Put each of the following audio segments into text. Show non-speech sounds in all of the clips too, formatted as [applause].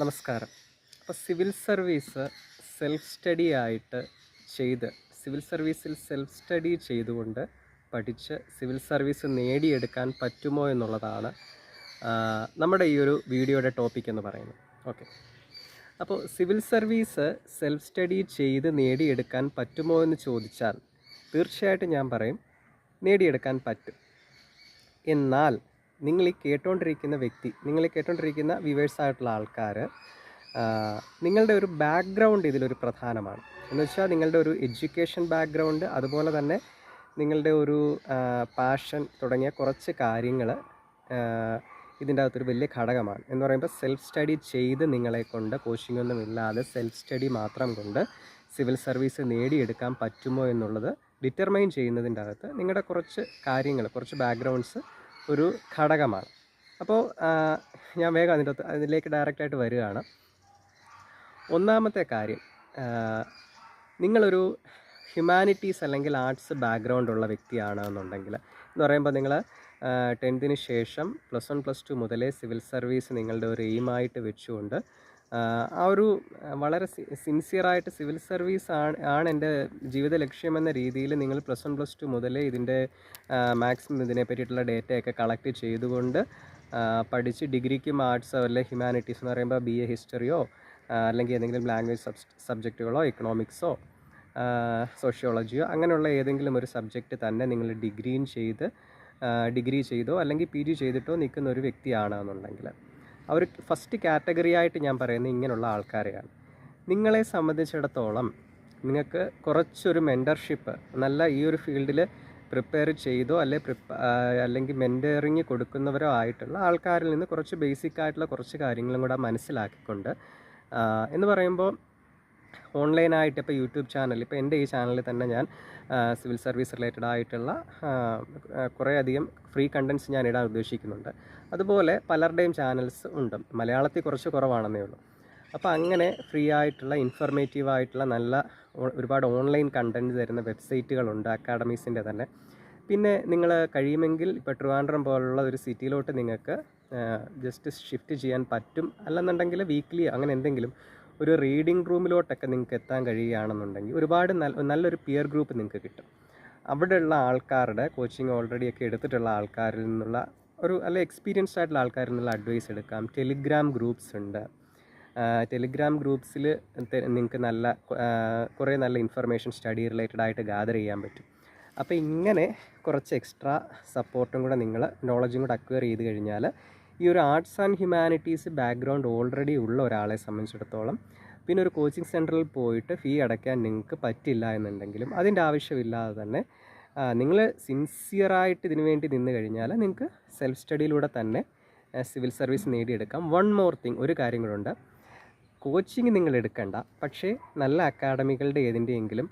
നമസ്കാരം. അപ്പോൾ civil service self study ആയിട്ട് ചെയ്ത് സിവിൽ സർവീസിൽ സെൽഫ് സ്റ്റഡി ചെയ്തുകൊണ്ട് പഠിച്ച് സിവിൽ സർവീസ് നേടിയെടുക്കാൻ പറ്റുമോ എന്നുള്ളതാണ് നമ്മുടെ ഈ ഒരു വീഡിയോയുടെ ടോപ്പിക് എന്ന് പറയുന്നത്. ഓക്കെ. അപ്പോൾ സിവിൽ സർവീസ് സെൽഫ് സ്റ്റഡി ചെയ്ത് നേടിയെടുക്കാൻ പറ്റുമോ എന്ന് ചോദിച്ചാൽ തീർച്ചയായിട്ടും ഞാൻ പറയും നേടിയെടുക്കാൻ പറ്റും. എന്നാൽ നിങ്ങൾ ഈ കേട്ടുകൊണ്ടിരിക്കുന്ന വ്യക്തി നിങ്ങൾ ഈ കേട്ടുകൊണ്ടിരിക്കുന്ന വ്യൂവേഴ്സ് ആയിട്ടുള്ള ആൾക്കാർ നിങ്ങളുടെ ഒരു ബാക്ക്ഗ്രൗണ്ട് ഇതിലൊരു പ്രധാനമാണ്. എന്ന് വെച്ചാൽ നിങ്ങളുടെ ഒരു എഡ്യൂക്കേഷൻ ബാക്ക്ഗ്രൗണ്ട് അതുപോലെ തന്നെ നിങ്ങളുടെ ഒരു പാഷൻ തുടങ്ങിയ കുറച്ച് കാര്യങ്ങൾ ഇതിന്റെ അകത്തൊരു വലിയ ഘടകമാണ്. എന്ന് പറയുമ്പോൾ സെൽഫ് സ്റ്റഡി ചെയ്ത് നിങ്ങളെ കൊണ്ട് കോച്ചിങ് ഒന്നും ഇല്ലാതെ സെൽഫ് സ്റ്റഡി മാത്രം കൊണ്ട് സിവിൽ സർവീസ് നേടിയെടുക്കാൻ പറ്റുമോ എന്നുള്ളത് ഡിറ്റർമൈൻ ചെയ്യുന്നതിന്റെ അകത്ത് നിങ്ങളുടെ കുറച്ച് കാര്യങ്ങൾ കുറച്ച് ബാക്ക്ഗ്രൗണ്ട്സ് ഒരു ഘടകമാണ്. അപ്പോൾ ഞാൻ വേഗം അതിന്റെ അതിലേക്ക് ഡയറക്റ്റായിട്ട് വരികയാണ്. ഒന്നാമത്തെ കാര്യം നിങ്ങളൊരു ഹ്യൂമാനിറ്റീസ് അല്ലെങ്കിൽ ആർട്സ് ബാക്ക്ഗ്രൗണ്ട് ഉള്ള വ്യക്തിയാണ് എന്നുണ്ടെങ്കിൽ എന്ന് പറയുമ്പോൾ നിങ്ങൾ ടെൻത്തിന് ശേഷം പ്ലസ് വൺ പ്ലസ് ടു മുതലേ സിവിൽ സർവീസ് നിങ്ങളുടെ ഒരു എയിമായിട്ട് വെച്ചുകൊണ്ട് ആ, ഒരു വളരെ സിൻസിയറായിട്ട് സിവിൽ സർവീസ് ആണ് ആണ് എന്റെ ജീവിത ലക്ഷ്യമെന്ന രീതിയിൽ നിങ്ങൾ പ്ലസ് വൺ പ്ലസ് ടു മുതലേ ഇതിന്റെ മാക്സിമം ഇതിനെ പറ്റിയിട്ടുള്ള ഡേറ്റയൊക്കെ കളക്ട് ചെയ്തുകൊണ്ട് പഠിച്ച് ഡിഗ്രിക്കും ആർട്സോ അല്ലെങ്കിൽ ഹ്യൂമാനിറ്റീസ് എന്ന് പറയുമ്പോൾ ബി എ ഹിസ്റ്ററിയോ അല്ലെങ്കിൽ ഏതെങ്കിലും ലാംഗ്വേജ് സബ് സബ്ജക്റ്റുകളോ എക്കണോമിക്സോ സോഷ്യോളജിയോ അങ്ങനെയുള്ള ഏതെങ്കിലും ഒരു സബ്ജക്റ്റ് തന്നെ നിങ്ങൾ ഡിഗ്രിയും ചെയ്ത് ഡിഗ്രി ചെയ്തോ അല്ലെങ്കിൽ പി ജി ചെയ്തിട്ടോ നിൽക്കുന്ന ഒരു വ്യക്തിയാണ് എന്നുണ്ടെങ്കിൽ അവർ ഫസ്റ്റ് കാറ്റഗറി ആയിട്ട് ഞാൻ പറയുന്നത് ഇങ്ങനെയുള്ള ആൾക്കാരെയാണ്. നിങ്ങളെ സംബന്ധിച്ചിടത്തോളം നിങ്ങൾക്ക് കുറച്ചൊരു മെന്റർഷിപ്പ് നല്ല ഈ ഒരു ഫീൽഡിൽ പ്രിപ്പയർ ചെയ്തോ അല്ലെ പ്രിപ്പ അല്ലെങ്കിൽ മെന്ററിങ് കൊടുക്കുന്നവരോ ആയിട്ടുള്ള ആൾക്കാരിൽ നിന്ന് കുറച്ച് ബേസിക് ആയിട്ടുള്ള കുറച്ച് കാര്യങ്ങളും കൂടെ മനസ്സിലാക്കിക്കൊണ്ട് എന്ന് പറയുമ്പോൾ ഓൺലൈനായിട്ട് ഇപ്പോൾ യൂട്യൂബ് ചാനൽ ഇപ്പോൾ എന്റെ ഈ ചാനലിൽ തന്നെ ഞാൻ സിവിൽ സർവീസ് റിലേറ്റഡ് ആയിട്ടുള്ള കുറേയധികം ഫ്രീ കണ്ടൻസ് ഞാൻ ഇടാൻ ഉദ്ദേശിക്കുന്നുണ്ട്. അതുപോലെ പലരുടെയും ചാനൽസ് ഉണ്ട്. മലയാളത്തിൽ കുറച്ച് കുറവാണെന്നേ ഉള്ളൂ. അപ്പോൾ അങ്ങനെ ഫ്രീ ആയിട്ടുള്ള ഇൻഫർമേറ്റീവ് ആയിട്ടുള്ള നല്ല ഒരുപാട് ഓൺലൈൻ കണ്ടന്റ് തരുന്ന വെബ്സൈറ്റുകളുണ്ട് അക്കാഡമീസിന്റെ തന്നെ. പിന്നെ നിങ്ങൾ കഴിയുമെങ്കിൽ ഇപ്പോൾ ട്രിവാൻഡ്രം പോലുള്ള ഒരു സിറ്റിയിലോട്ട് നിങ്ങൾക്ക് ജസ്റ്റ് ഷിഫ്റ്റ് ചെയ്യാൻ പറ്റും. അല്ലെന്നുണ്ടെങ്കിൽ വീക്ക്ലി അങ്ങനെ എന്തെങ്കിലും ഒരു റീഡിംഗ് റൂമിലോട്ടൊക്കെ നിങ്ങൾക്ക് എത്താൻ കഴിയുകയാണെന്നുണ്ടെങ്കിൽ ഒരുപാട് നല്ല നല്ലൊരു പിയർ ഗ്രൂപ്പ് നിങ്ങൾക്ക് കിട്ടും. അവിടെയുള്ള ആൾക്കാരുടെ കോച്ചിങ് ഓൾറെഡി ഒക്കെ എടുത്തിട്ടുള്ള ആൾക്കാരിൽ നിന്നുള്ള ഒരു അല്ല എക്സ്പീരിയൻസ്ഡ് ആയിട്ടുള്ള ആൾക്കാരിൽ നിന്നുള്ള അഡ്വൈസ് എടുക്കാം. ടെലിഗ്രാം ഗ്രൂപ്പ്സ് ഉണ്ട്. ടെലിഗ്രാം ഗ്രൂപ്പ്സിൽ നിങ്ങൾക്ക് നല്ല കുറേ നല്ല ഇൻഫർമേഷൻ സ്റ്റഡി റിലേറ്റഡ് ആയിട്ട് ഗാദർ ചെയ്യാൻ പറ്റും. അപ്പോൾ ഇങ്ങനെ കുറച്ച് എക്സ്ട്രാ സപ്പോർട്ടും കൂടെ നിങ്ങൾ നോളജും കൂടെ അക്വയർ ചെയ്ത് കഴിഞ്ഞാൽ ഈ ഒരു arts and humanities background already ഉള്ള ഒരാളെ സംബന്ധിച്ചിടത്തോളം പിന്നെ ഒരു കോച്ചിങ് സെന്ററിൽ പോയിട്ട് ഫീ അടയ്ക്കാൻ നിങ്ങൾക്ക് പറ്റില്ല എന്നുണ്ടെങ്കിലും അതിന്റെ ആവശ്യമില്ലാതെ തന്നെ നിങ്ങൾ സിൻസിയറായിട്ട് ഇതിനു വേണ്ടി നിന്ന് കഴിഞ്ഞാൽ നിങ്ങൾക്ക് സെൽഫ് സ്റ്റഡിയിലൂടെ തന്നെ സിവിൽ സർവീസ് നേടിയെടുക്കാം. വൺ മോർ തിങ് ഒരു കാര്യം കൂടെ കോച്ചിങ് നിങ്ങൾ എടുക്കണ്ട പക്ഷേ നല്ല അക്കാഡമികളുടെ ഏതിന്റെയെങ്കിലും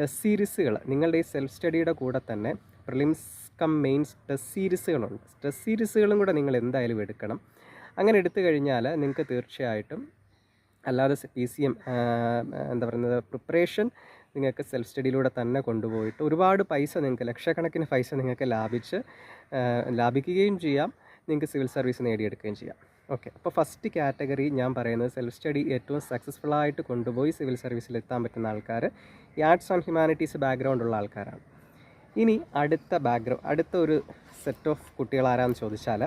ടെസ്റ്റ് സീരീസുകൾ നിങ്ങളുടെ ഈ സെൽഫ് സ്റ്റഡിയുടെ കൂടെ തന്നെ പ്രിലിംസ് കം മെയിൻസ് ടെസ്റ്റ് സീരീസുകളുണ്ട്. സ്ട്രെസ് സീരീസുകളും കൂടെ നിങ്ങൾ എന്തായാലും എടുക്കണം. അങ്ങനെ എടുത്തു കഴിഞ്ഞാൽ നിങ്ങൾക്ക് തീർച്ചയായിട്ടും അല്ലാതെ പി സി എം എന്താ പറയുന്നത് പ്രിപ്പറേഷൻ നിങ്ങൾക്ക് സെൽഫ് സ്റ്റഡിയിലൂടെ തന്നെ കൊണ്ടുപോയിട്ട് ഒരുപാട് പൈസ നിങ്ങൾക്ക് ലക്ഷക്കണക്കിന് പൈസ നിങ്ങൾക്ക് ലാഭിച്ച് ലാഭിക്കുകയും ചെയ്യാം. നിങ്ങൾക്ക് സിവിൽ സർവീസ് നേടിയെടുക്കുകയും ചെയ്യാം. ഓക്കെ. അപ്പോൾ ഫസ്റ്റ് കാറ്റഗറി ഞാൻ പറയുന്നത് സെൽഫ് സ്റ്റഡി ഏറ്റവും സക്സസ്ഫുൾ ആയിട്ട് കൊണ്ടുപോയി സിവിൽ സർവീസിൽ എത്താൻ പറ്റുന്ന ആൾക്കാർ ഈ ആർട്സ് ആൻഡ് ഹ്യൂമാനിറ്റീസ് ബാക്ക്ഗ്രൗണ്ട് ഉള്ള ആൾക്കാരാണ്. ഇനി അടുത്ത ബാക്ക്ഗ്രൗണ്ട് അടുത്ത ഒരു സെറ്റ് ഓഫ് കുട്ടികൾ ആരാന്ന് ചോദിച്ചാൽ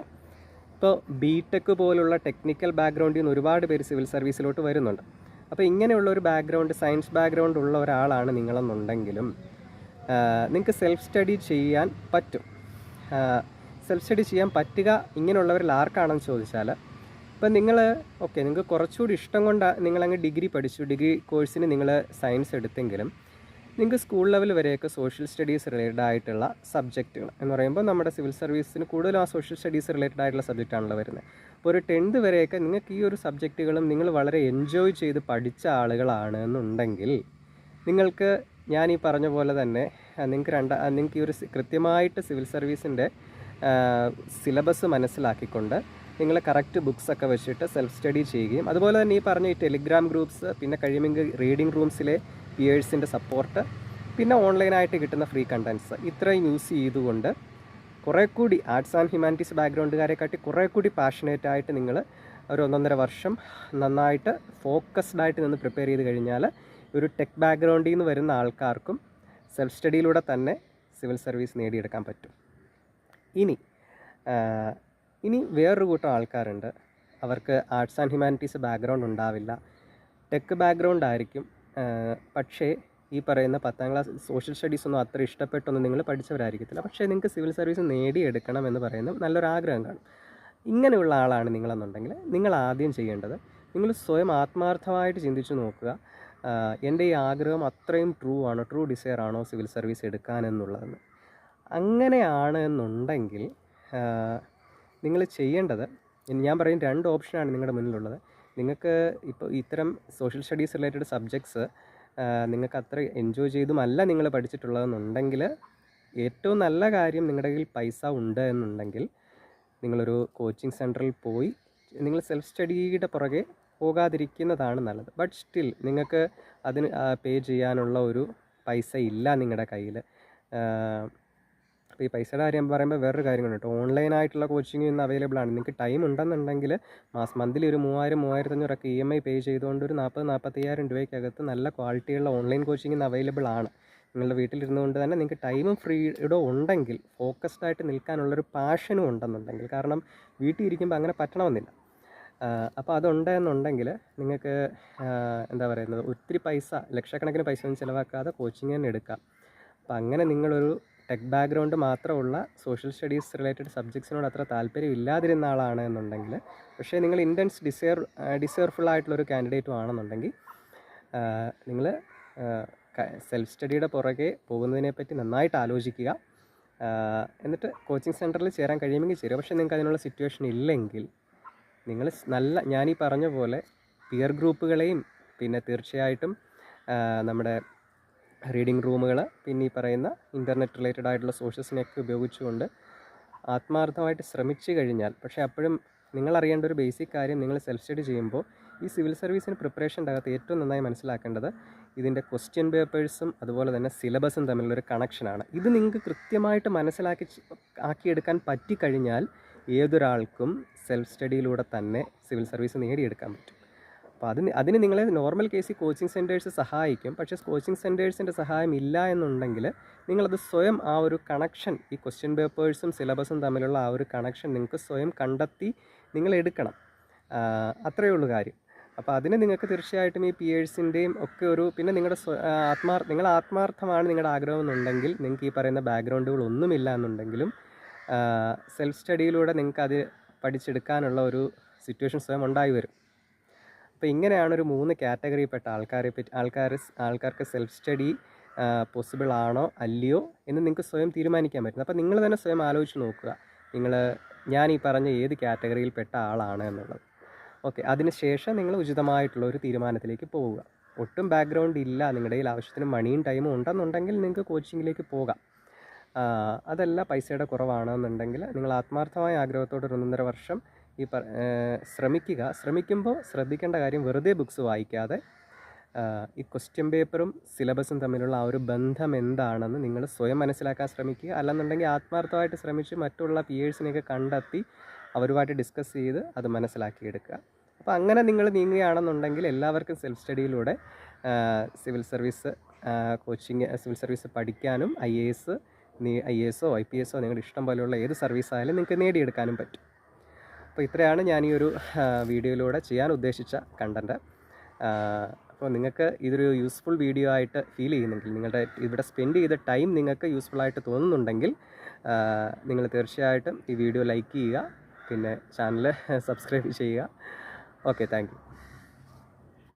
ഇപ്പോൾ ബി ടെക് പോലുള്ള ടെക്നിക്കൽ ബാക്ക്ഗ്രൗണ്ടിൽ നിന്ന് ഒരുപാട് പേര് സിവിൽ സർവീസിലോട്ട് വരുന്നുണ്ട്. അപ്പോൾ ഇങ്ങനെയുള്ള ഒരു ബാക്ക്ഗ്രൗണ്ട് സയൻസ് ബാക്ക്ഗ്രൗണ്ട് ഉള്ള ഒരാളാണ് നിങ്ങളെന്നുണ്ടെങ്കിലും നിങ്ങൾക്ക് സെൽഫ് സ്റ്റഡി ചെയ്യാൻ പറ്റും. സെൽഫ് സ്റ്റഡി ചെയ്യാൻ പറ്റുക ഇങ്ങനെയുള്ളവരിൽ ആർക്കാണെന്ന് ചോദിച്ചാൽ ഇപ്പം നിങ്ങൾ ഓക്കെ നിങ്ങൾക്ക് കുറച്ചുകൂടി ഇഷ്ടം കൊണ്ട് നിങ്ങളങ്ങ് ഡിഗ്രി പഠിച്ചു ഡിഗ്രി കോഴ്സിന് നിങ്ങൾ സയൻസ് എടുത്തെങ്കിലും നിങ്ങൾക്ക് സ്കൂൾ ലെവൽ വരെയൊക്കെ സോഷ്യൽ സ്റ്റഡീസ് റിലേറ്റഡ് ആയിട്ടുള്ള സബ്ജക്റ്റുകൾ എന്ന് പറയുമ്പോൾ നമ്മുടെ സിവിൽ സർവീസിന് കൂടുതലും ആ സോഷ്യൽ സ്റ്റഡീസ് റിലേറ്റഡ് ആയിട്ടുള്ള സബ്ജക്റ്റാണല്ലോ വരുന്നത്. അപ്പോൾ ഒരു ടെൻത്ത് വരെയൊക്കെ നിങ്ങൾക്ക് ഈ ഒരു സബ്ജക്റ്റുകളും നിങ്ങൾ വളരെ എൻജോയ് ചെയ്ത് പഠിച്ച ആളുകളാണ് എന്നുണ്ടെങ്കിൽ നിങ്ങൾക്ക് ഞാൻ ഈ പറഞ്ഞ പോലെ തന്നെ നിങ്ങൾക്ക് രണ്ട നിങ്ങൾക്ക് ഈ ഒരു കൃത്യമായിട്ട് സിവിൽ സർവീസിന്റെ സിലബസ് മനസ്സിലാക്കിക്കൊണ്ട് നിങ്ങൾ കറക്റ്റ് ബുക്സ് ഒക്കെ വെച്ചിട്ട് സെൽഫ് സ്റ്റഡി ചെയ്യുകയും അതുപോലെ തന്നെ ഈ പറഞ്ഞ ഈ ടെലിഗ്രാം ഗ്രൂപ്പ്സ് പിന്നെ കഴിയുമെങ്കിൽ റീഡിംഗ് റൂംസിലെ പിയേഴ്സിന്റെ സപ്പോർട്ട് പിന്നെ ഓൺലൈനായിട്ട് കിട്ടുന്ന ഫ്രീ കണ്ടൻസ് ഇത്രയും യൂസ് ചെയ്തുകൊണ്ട് കുറേ കൂടി ആർട്സ് ആൻഡ് ഹ്യൂമാനിറ്റീസ് ബാക്ക്ഗ്രൗണ്ടുകാരെ കാട്ടി കുറേ കൂടി പാഷനേറ്റ് ആയിട്ട് നിങ്ങൾ ഒരു ഒന്നൊന്നര വർഷം നന്നായിട്ട് ഫോക്കസ്ഡ് ആയിട്ട് നിന്ന് പ്രിപ്പയർ ചെയ്ത് കഴിഞ്ഞാൽ ഒരു ടെക് ബാക്ക്ഗ്രൗണ്ടിൽ നിന്ന് വരുന്ന ആൾക്കാർക്കും സെൽഫ് സ്റ്റഡിയിലൂടെ തന്നെ സിവിൽ സർവീസ് നേടിയെടുക്കാൻ പറ്റും. ഇനി ഇനി വേറൊരു കൂട്ടം ആൾക്കാരുണ്ട്. അവർക്ക് ആർട്സ് ആൻഡ് ഹ്യൂമാനിറ്റീസ് ബാക്ക്ഗ്രൗണ്ട് ഉണ്ടാവില്ല. ടെക് ബാക്ക്ഗ്രൗണ്ട് ആയിരിക്കും. പക്ഷേ ഈ പറയുന്ന പത്താം ക്ലാസ് സോഷ്യൽ സ്റ്റഡീസ് ഒന്നും അത്ര ഇഷ്ടപ്പെട്ടൊന്നും നിങ്ങൾ പഠിച്ചവരായിരിക്കത്തില്ല. പക്ഷേ നിങ്ങൾക്ക് സിവിൽ സർവീസ് നേടിയെടുക്കണം എന്ന് പറയുന്ന നല്ലൊരാഗ്രഹം കാണും. ഇങ്ങനെയുള്ള ആളാണ് നിങ്ങളെന്നുണ്ടെങ്കിൽ നിങ്ങൾ ആദ്യം ചെയ്യേണ്ടത് നിങ്ങൾ സ്വയം ആത്മാർത്ഥമായിട്ട് ചിന്തിച്ചു നോക്കുക. എന്റെ ഈ ആഗ്രഹം അത്രയും ട്രൂ ആണോ ട്രൂ ഡിസയർ ആണോ സിവിൽ സർവീസ് എടുക്കാനെന്നുള്ളതെന്ന്. അങ്ങനെയാണ് എന്നുണ്ടെങ്കിൽ നിങ്ങൾ ചെയ്യേണ്ടത് ഞാൻ പറയും രണ്ട് ഓപ്ഷനാണ് നിങ്ങളുടെ മുന്നിലുള്ളത്. നിങ്ങൾക്ക് ഇപ്പോൾ ഇത്തരം സോഷ്യൽ സ്റ്റഡീസ് റിലേറ്റഡ് സബ്ജക്ട്സ് നിങ്ങൾക്ക് അത്ര എൻജോയ് ചെയ്തുമല്ല നിങ്ങൾ പഠിച്ചിട്ടുള്ളതെന്നുണ്ടെങ്കിൽ ഏറ്റവും നല്ല കാര്യം നിങ്ങളുടെ കയ്യിൽ പൈസ ഉണ്ട് എന്നുണ്ടെങ്കിൽ നിങ്ങളൊരു കോച്ചിങ് സെന്ററിൽ പോയി നിങ്ങൾ സെൽഫ് സ്റ്റഡിയുടെ പുറകെ പോകാതിരിക്കുന്നതാണ് നല്ലത്. ബട്ട് സ്റ്റിൽ നിങ്ങൾക്ക് അതിന് പേ ചെയ്യാനുള്ള ഒരു പൈസ ഇല്ല നിങ്ങളുടെ കയ്യിൽ ഈ പൈസയുടെ കാര്യം പറയുമ്പോൾ വേറൊരു കാര്യങ്ങളുണ്ട് കേട്ടോ. ഓൺലൈനായിട്ടുള്ള കോച്ചിങ് ഇന്ന് അവൈലബിൾ ആണ്. നിങ്ങൾക്ക് ടൈം ഉണ്ടെന്നുണ്ടെങ്കിൽ മാസം മന്തിലി ഒരു മൂവായിരം മൂവായിരത്തഞ്ഞൂറൊക്കെ ഇ എം ഐ പേ ചെയ്തുകൊണ്ട് ഒരു നാൽപ്പത് നാൽപ്പത്തയ്യായിരം രൂപയ്ക്കകത്ത് നല്ല ക്വാളിറ്റിയുള്ള ഓൺലൈൻ കോച്ചിങ് ഇന്ന് അവൈലബിൾ ആണ്. നിങ്ങളുടെ വീട്ടിലിരുന്നുകൊണ്ട് തന്നെ നിങ്ങൾക്ക് ടൈമും ഫ്രീഡോ ഉണ്ടെങ്കിൽ ഫോക്കസ്ഡ് ആയിട്ട് നിൽക്കാനുള്ളൊരു പാഷനും ഉണ്ടെന്നുണ്ടെങ്കിൽ കാരണം വീട്ടിൽ ഇരിക്കുമ്പോൾ അങ്ങനെ പറ്റണമെന്നില്ല. അപ്പോൾ അതുണ്ടെന്നുണ്ടെങ്കിൽ നിങ്ങൾക്ക് എന്താ പറയുന്നത് ഒത്തിരി പൈസ ലക്ഷക്കണക്കിന് പൈസ ഒന്നും ചിലവാക്കാതെ കോച്ചിങ് തന്നെ എടുക്കാം. അപ്പോൾ അങ്ങനെ നിങ്ങളൊരു ടെക് ബാക്ക്ഗ്രൗണ്ട് മാത്രമുള്ള സോഷ്യൽ സ്റ്റഡീസ് റിലേറ്റഡ് സബ്ജക്ട്സിനോട് അത്ര താല്പര്യം ഇല്ലാതിരുന്ന ആളാണ് എന്നുണ്ടെങ്കിൽ പക്ഷേ നിങ്ങൾ ഇന്റൻസ് ഡിസയർ ഡിസയർഫുൾ ആയിട്ടുള്ളൊരു കാൻഡിഡേറ്റും ആണെന്നുണ്ടെങ്കിൽ നിങ്ങൾ സെൽഫ് സ്റ്റഡിയുടെ പുറകെ പോകുന്നതിനെപ്പറ്റി നന്നായിട്ട് ആലോചിക്കുക. എന്നിട്ട് കോച്ചിങ് സെന്ററിൽ ചേരാൻ കഴിയുമെങ്കിൽ ചേരുക. പക്ഷേ നിങ്ങൾക്ക് അതിനുള്ള സിറ്റുവേഷൻ ഇല്ലെങ്കിൽ നിങ്ങൾ നല്ല ഞാനീ പറഞ്ഞ പോലെ പിയർ ഗ്രൂപ്പുകളെയും പിന്നെ തീർച്ചയായിട്ടും നമ്മുടെ റീഡിംഗ് റൂമുകൾ പിന്നെ ഈ പറയുന്ന ഇന്റർനെറ്റ് റിലേറ്റഡ് ആയിട്ടുള്ള സോഴ്സസിനെയൊക്കെ ഉപയോഗിച്ചുകൊണ്ട് ആത്മാർത്ഥമായിട്ട് ശ്രമിച്ചു കഴിഞ്ഞാൽ പക്ഷേ അപ്പോഴും നിങ്ങൾ അറിയേണ്ട ഒരു ബേസിക് കാര്യം നിങ്ങൾ സെൽഫ് സ്റ്റഡി ചെയ്യുമ്പോൾ ഈ സിവിൽ സർവീസിന് പ്രിപ്പറേഷന്റെ അകത്ത് ഏറ്റവും നന്നായി മനസ്സിലാക്കേണ്ടത് ഇതിന്റെ ക്വസ്റ്റ്യൻ പേപ്പേഴ്സും അതുപോലെ തന്നെ സിലബസും തമ്മിലുള്ളൊരു കണക്ഷനാണ് ഇത് നിങ്ങൾക്ക് കൃത്യമായിട്ട് മനസ്സിലാക്കി ആക്കിയെടുക്കാൻ പറ്റിക്കഴിഞ്ഞാൽ ഏതൊരാൾക്കും സെൽഫ് സ്റ്റഡിയിലൂടെ തന്നെ സിവിൽ സർവീസ് നേടിയെടുക്കാൻ പറ്റും. അപ്പോൾ അതിന് അതിന് നിങ്ങളെ നോർമൽ കേസിൽ കോച്ചിങ് സെന്റേഴ്സ് സഹായിക്കും. പക്ഷേ കോച്ചിങ് സെന്റേഴ്സിന്റെ സഹായം ഇല്ല എന്നുണ്ടെങ്കിൽ നിങ്ങളത് സ്വയം ആ ഒരു കണക്ഷൻ ഈ ക്വസ്റ്റ്യൻ പേപ്പേഴ്സും സിലബസും തമ്മിലുള്ള ആ ഒരു കണക്ഷൻ നിങ്ങൾക്ക് സ്വയം കണ്ടെത്തി നിങ്ങൾ എടുക്കണം. അത്രയേ ഉള്ളൂ കാര്യം. അപ്പോൾ അതിന് നിങ്ങൾക്ക് തീർച്ചയായിട്ടും ഈ പി എഴ്സിന്റെയും ഒക്കെ ഒരു പിന്നെ നിങ്ങളുടെ ആത്മാർ നിങ്ങൾ ആത്മാർത്ഥമാണ് നിങ്ങളുടെ ആഗ്രഹം എന്നുണ്ടെങ്കിൽ നിങ്ങൾക്ക് ഈ പറയുന്ന ബാക്ക്ഗ്രൗണ്ടുകൾ ഒന്നുമില്ല എന്നുണ്ടെങ്കിലും സെൽഫ് സ്റ്റഡിയിലൂടെ നിങ്ങൾക്ക് അത് പഠിച്ചെടുക്കാനുള്ള ഒരു സിറ്റുവേഷൻ സ്വയം ഉണ്ടായി വരും. അപ്പോൾ ഇങ്ങനെയാണ് ഒരു മൂന്ന് കാറ്റഗറിയിൽപ്പെട്ട ആൾക്കാരെ പറ്റി ആൾക്കാർ ആൾക്കാർക്ക് സെൽഫ് സ്റ്റഡി പോസിബിൾ ആണോ അല്ലയോ എന്ന് നിങ്ങൾക്ക് സ്വയം തീരുമാനിക്കാൻ പറ്റും. അപ്പോൾ നിങ്ങൾ തന്നെ സ്വയം ആലോചിച്ച് നോക്കുക. നിങ്ങൾ ഞാൻ ഈ പറഞ്ഞ ഏത് കാറ്റഗറിയിൽപ്പെട്ട ആളാണ് എന്നുള്ളത്. ഓക്കെ അതിനുശേഷം നിങ്ങൾ ഉചിതമായിട്ടുള്ള ഒരു തീരുമാനത്തിലേക്ക് പോവുക. ഒട്ടും ബാക്ക്ഗ്രൗണ്ട് ഇല്ല നിങ്ങളുടെ കയ്യിൽ ആവശ്യത്തിന് മണിയും ടൈമും ഉണ്ടെന്നുണ്ടെങ്കിൽ നിങ്ങൾക്ക് കോച്ചിങ്ങിലേക്ക് പോകാം. അതല്ല പൈസയുടെ കുറവാണെന്നുണ്ടെങ്കിൽ നിങ്ങൾ ആത്മാർത്ഥമായ ആഗ്രഹത്തോടെ ഒരു ഒന്നൊന്നര വർഷം ഈ പറ ശ്രമിക്കുക. ശ്രമിക്കുമ്പോൾ ശ്രദ്ധിക്കേണ്ട കാര്യം വെറുതെ ബുക്സ് വായിക്കാതെ ഈ ക്വസ്റ്റ്യൻ പേപ്പറും സിലബസും തമ്മിലുള്ള ആ ഒരു ബന്ധം എന്താണെന്ന് നിങ്ങൾ സ്വയം മനസ്സിലാക്കാൻ ശ്രമിക്കുക. അല്ലെന്നുണ്ടെങ്കിൽ ആത്മാർത്ഥമായിട്ട് ശ്രമിച്ച് മറ്റുള്ള പിയേഴ്സിനെയൊക്കെ കണ്ടെത്തി അവരുമായിട്ട് ഡിസ്കസ് ചെയ്ത് അത് മനസ്സിലാക്കിയെടുക്കുക. അപ്പോൾ അങ്ങനെ നിങ്ങൾ നീങ്ങുകയാണെന്നുണ്ടെങ്കിൽ എല്ലാവർക്കും self സ്റ്റഡിയിലൂടെ civil service coaching civil service പഠിക്കാനും I A S I A എസോ I P എസോ നിങ്ങളുടെ ഇഷ്ടം പോലെയുള്ള ഏത് സർവീസ് ആയാലും നിങ്ങൾക്ക് നേടിയെടുക്കാനും പറ്റും. അപ്പോൾ ഇത്രയാണ് ഞാൻ ഈ ഒരു വീഡിയോയിലൂടെ ചെയ്യാൻ ഉദ്ദേശിച്ച കണ്ടന്റ് അപ്പോൾ നിങ്ങൾക്ക് ഇതൊരു യൂസ്ഫുൾ വീഡിയോ ആയിട്ട് ഫീൽ ചെയ്യുന്നെങ്കിൽ നിങ്ങളുടെ ഇവിടെ സ്പെൻഡ് ചെയ്ത ടൈം നിങ്ങൾക്ക് യൂസ്ഫുൾ ആയിട്ട് തോന്നുന്നുണ്ടെങ്കിൽ നിങ്ങൾ തീർച്ചയായിട്ടും ഈ വീഡിയോ ലൈക്ക് ചെയ്യുക പിന്നെ ചാനൽ സബ്സ്ക്രൈബ് [laughs] ചെയ്യുക. Okay thank